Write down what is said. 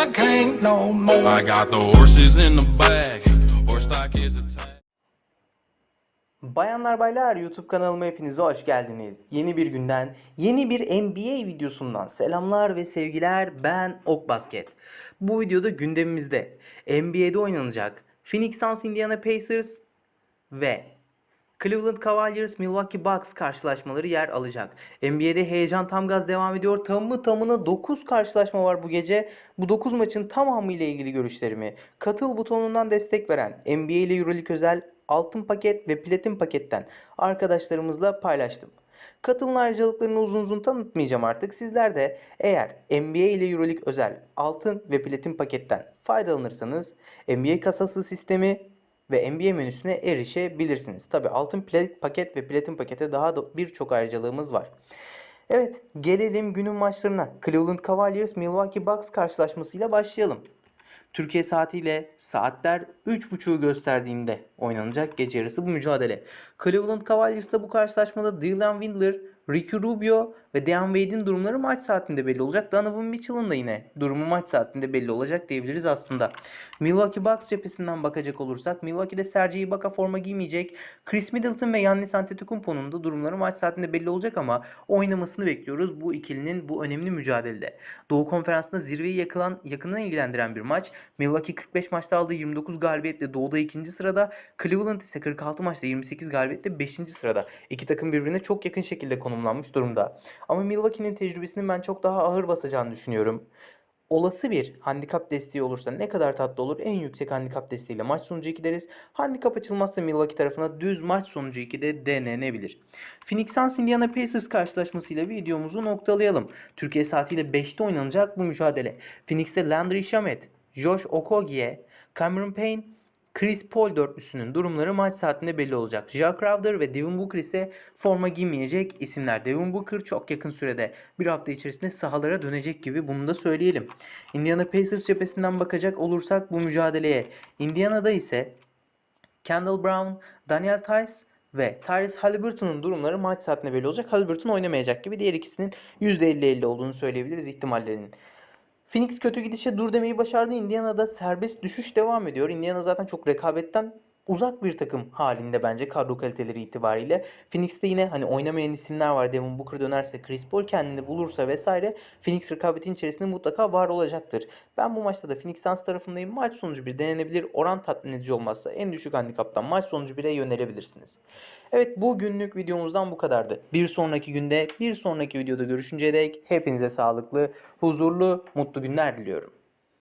I can't no more. I got the horses in the back. Horse stock is attached. Bayanlar baylar YouTube kanalıma hepinize hoş geldiniz. Yeni bir günden, yeni bir NBA videosundan selamlar ve sevgiler. Ben Ok Basket. Bu videoda gündemimizde NBA'de oynanacak Phoenix Suns Indiana Pacers ve Cleveland Cavaliers Milwaukee Bucks karşılaşmaları yer alacak. NBA'de heyecan tam gaz devam ediyor. Tamı tamına 9 karşılaşma var bu gece. Bu 9 maçın tamamı ile ilgili görüşlerimi katıl butonundan destek veren NBA ile Euroleague özel altın paket ve platin paketten arkadaşlarımızla paylaştım. Katılın ayrıcalıklarını uzun uzun tanıtmayacağım artık. Sizler de eğer NBA ile Euroleague özel altın ve platin paketten faydalanırsanız NBA kasası sistemi ve NBA menüsüne erişebilirsiniz. Tabi altın paket ve platin pakete daha da birçok ayrıcalığımız var. Evet gelelim günün maçlarına. Cleveland Cavaliers Milwaukee Bucks karşılaşmasıyla başlayalım. Türkiye saatiyle saatler 3.30'u gösterdiğinde oynanacak gece yarısı bu mücadele. Cleveland Cavaliers'ta bu karşılaşmada Dylan Windler, Ricky Rubio ve Dean Wade'in durumları maç saatinde belli olacak. Donovan Mitchell'ın da yine durumu maç saatinde belli olacak diyebiliriz aslında. Milwaukee Bucks cephesinden bakacak olursak Milwaukee'de Serge Ibaka forma giymeyecek. Chris Middleton ve Yannis Antetokounmpo'nun da durumları maç saatinde belli olacak ama oynamasını bekliyoruz bu ikilinin bu önemli mücadelede. Doğu Konferansı'nda zirveyi yakılan, yakından ilgilendiren bir maç. Milwaukee 45 maçta aldığı 29 galibiyetle Doğu'da ikinci sırada. Cleveland ise 46 maçta 28 galibiyetle 5. sırada. İki takım birbirine çok yakın şekilde konumlanmış durumda. Ama Milwaukee'nin tecrübesinin ben çok daha ağır basacağını düşünüyorum. Olası bir handikap desteği olursa ne kadar tatlı olur? En yüksek handikap desteğiyle maç sonucu 2 deriz. Handikap açılmazsa Milwaukee tarafına düz maç sonucu 2 de denenebilir. Phoenix Suns Indiana Pacers karşılaşmasıyla videomuzu noktalayalım. Türkiye saatiyle 5'te oynanacak bu mücadele. Phoenix'te Landry Shamet, Josh Okogie, Cameron Payne, Chris Paul dörtlüsünün durumları maç saatinde belli olacak. Jack Crowder ve Devin Booker ise forma giymeyecek isimler. Devin Booker çok yakın sürede bir hafta içerisinde sahalara dönecek gibi bunu da söyleyelim. Indiana Pacers cephesinden bakacak olursak bu mücadeleye. Indiana'da ise Kendall Brown, Daniel Tice ve Tyrese Halliburton'un durumları maç saatinde belli olacak. Halliburton oynamayacak gibi diğer ikisinin %50-50 olduğunu söyleyebiliriz ihtimallerinin. Phoenix kötü gidişe dur demeyi başardı. Indiana'da serbest düşüş devam ediyor. Indiana zaten çok rekabetten uzak bir takım halinde bence kadro kaliteleri itibariyle. Phoenix'te yine hani oynamayan isimler var. Devin Booker dönerse, Chris Paul kendini bulursa vesaire Phoenix rekabetin içerisinde mutlaka var olacaktır. Ben bu maçta da Phoenix Suns tarafındayım. Maç sonucu bir denenebilir. Oran tatmin edici olmazsa en düşük handikaptan maç sonucu 1'e yönelebilirsiniz. Evet bu günlük videomuzdan bu kadardı. Bir sonraki günde bir sonraki videoda görüşünceye dek hepinize sağlıklı, huzurlu, mutlu günler diliyorum.